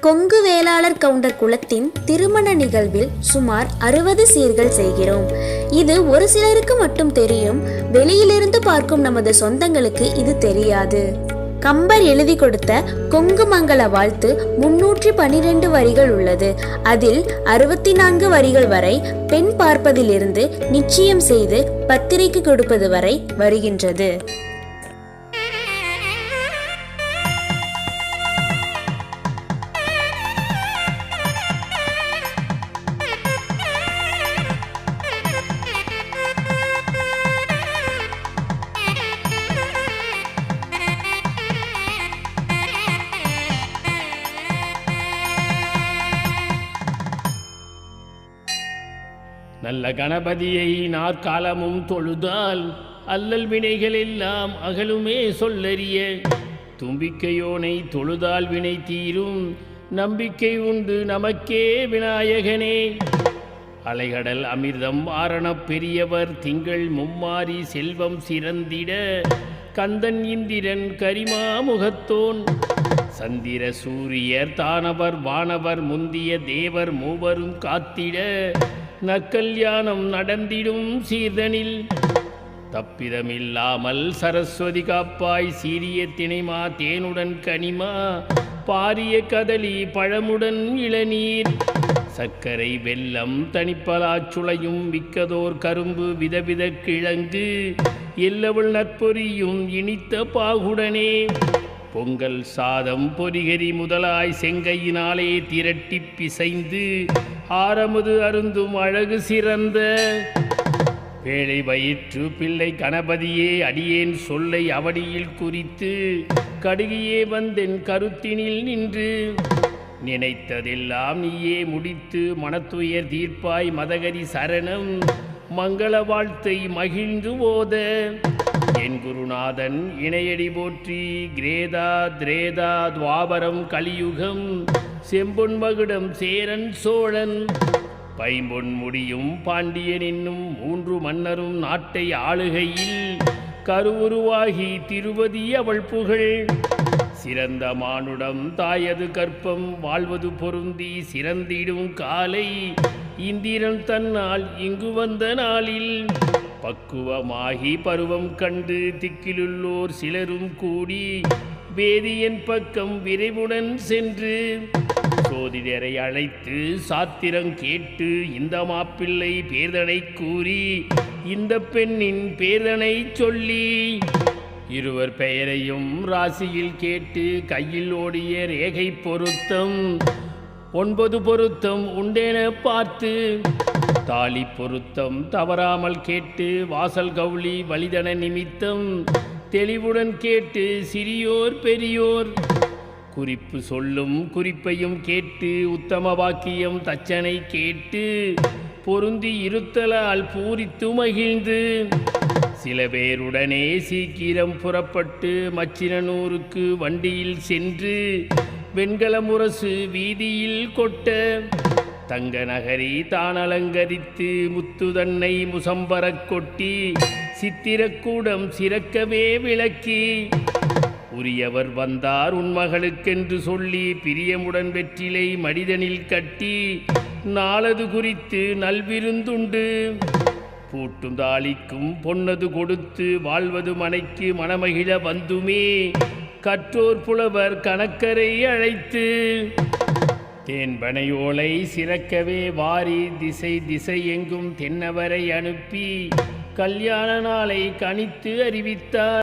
Kongu Vellalar counter குலத்தின் திருமண நிகழ்வில் சுமார் அறுபது சீர்கள் செய்கிறோம். இது ஒரு சிலருக்கு மட்டும் தெரியும். வெளியிலிருந்து பார்க்கும் நமது சொந்தங்களுக்கு இது தெரியாது. கம்பர் எழுதி கொடுத்த கொங்கு மங்கள வாழ்த்து முன்னூற்றி பனிரெண்டு வரிகள் உள்ளது. அதில் அறுபத்தி நான்கு வரிகள் வரை பெண் பார்ப்பதிலிருந்து நிச்சயம் செய்து பத்திரிகை கொடுப்பது வரை வருகின்றது. நல்ல கணபதியை நாற்காலமும் தொழுதால் அல்லல் வினைகள் எல்லாம் அகலுமே சொல்லறிய. தும்பிக்கையோனை தொழுதால் வினை தீரும். நம்பிக்கை உண்டு நமக்கே விநாயகனே. அலைகடல் அமிர்தம் ஆரணப் பெரியவர் திங்கள் மும்மாரி செல்வம் சிறந்திட. கந்தன் இந்திரன் கரிமா முகத்தோன் சந்திர சூரியர் தானவர் வானவர் முந்திய தேவர் மூவரும் காத்திட. நற்கல்யாணம் நடந்திடும் சீர்தனில். தப்பிதமில்லாமல் சரஸ்வதி காப்பாய் சீரிய திணைமா தேனுடன் கனிமா பாரிய கதலி பழமுடன் இளநீர். சர்க்கரை வெல்லம் தனிப்பலாச்சுளையும் மிக்கதோர் கரும்பு விதவித கிழங்கு எல்லவள் நற்பொரியும் இனித்த பாகுடனே. பொங்கல் சாதம் பொறிகரி முதலாய் செங்கையினாலே திரட்டி பிசைந்து ஆரமுது அருந்தும் அழகு சிறந்த வேலை வயிற்று பிள்ளை கணபதியே அடியேன் சொல்லை அவடியில் குறித்து கடுகியே வந்தென் கருத்தினில் நின்று நினைத்ததெல்லாம் நீயே முடித்து மனத்துயர் தீர்ப்பாய் மதகரி சரணம் மங்கள வாழ்த்தை மகிழ்ந்து ஓத என் குருநாதன் இணையடி போற்றி கிரேதா திரேதா துவாபரம் கலியுகம் செம்பொன் மகுடம் சேரன் சோழன். பைம்பொன் முடியும் பாண்டியன் என்னும் மூன்று மன்னரும் நாட்டை ஆளுகையில் கருவுருவாகி திருவதி அவள் புகழ். சிறந்த மானுடம் தாயது கற்பம் வாழ்வது பொருந்தி சிறந்திடும் காலை. இந்திரன் தன்னால் இங்கு வந்த நாளில் பக்குவமாகி பருவம் கண்டு திக்கிலுள்ளோர் சிலரும் கூடி வேதியன் பக்கம் விரைவுடன் சென்று சோதிடரை அழைத்து சாத்திரம் கேட்டு இந்த மாப்பிள்ளை பேர்தனை கூறி இந்த பெண்ணின் பேர்தனை சொல்லி இருவர் பெயரையும் ராசியில் கேட்டு கையில் ஓடிய ரேகை பொருத்தம். ஒன்பது பொருத்தம் உண்டென பார்த்து தாலி பொருத்தம் தவறாமல் கேட்டு வாசல் கவுளி வலிதன நிமித்தம். தெளிவுடன் கேட்டு சிறியோர் பெரியோர் குறிப்பு சொல்லும் குறிப்பையும் கேட்டு உத்தம வாக்கியம் தச்சனை கேட்டு பொருந்தி இருத்தலால் பூரித்து மகிழ்ந்து. சில பேருடனே சீக்கிரம் புறப்பட்டு மச்சினனூருக்கு வண்டியில் சென்று வெண்கல முரசு வீதியில் கொட்ட தங்க நகரி தான் அலங்கரித்து முத்துதன்னை முசம்பரக் கொட்டி சித்திரக்கூடம் சிறக்கவே விளக்கி உரியவர் வந்தார் உன் மகளுக்கென்று சொல்லி பிரியமுடன் வெற்றிலை மனிதனில் கட்டி நாளது குறித்து நல்விருந்துண்டு. பூட்டும் தாளிக்கும் பொன்னது கொடுத்து வாழ்வது மனைக்கு மனமகிழ வந்துமே. கற்றோர் புலவர் கணக்கரை அழைத்து தேன்பனையோலை சிறக்கவே வாரி திசை திசை எங்கும் தென்னவரை அனுப்பி கல்யாண நாளை கணித்து அறிவித்தார்.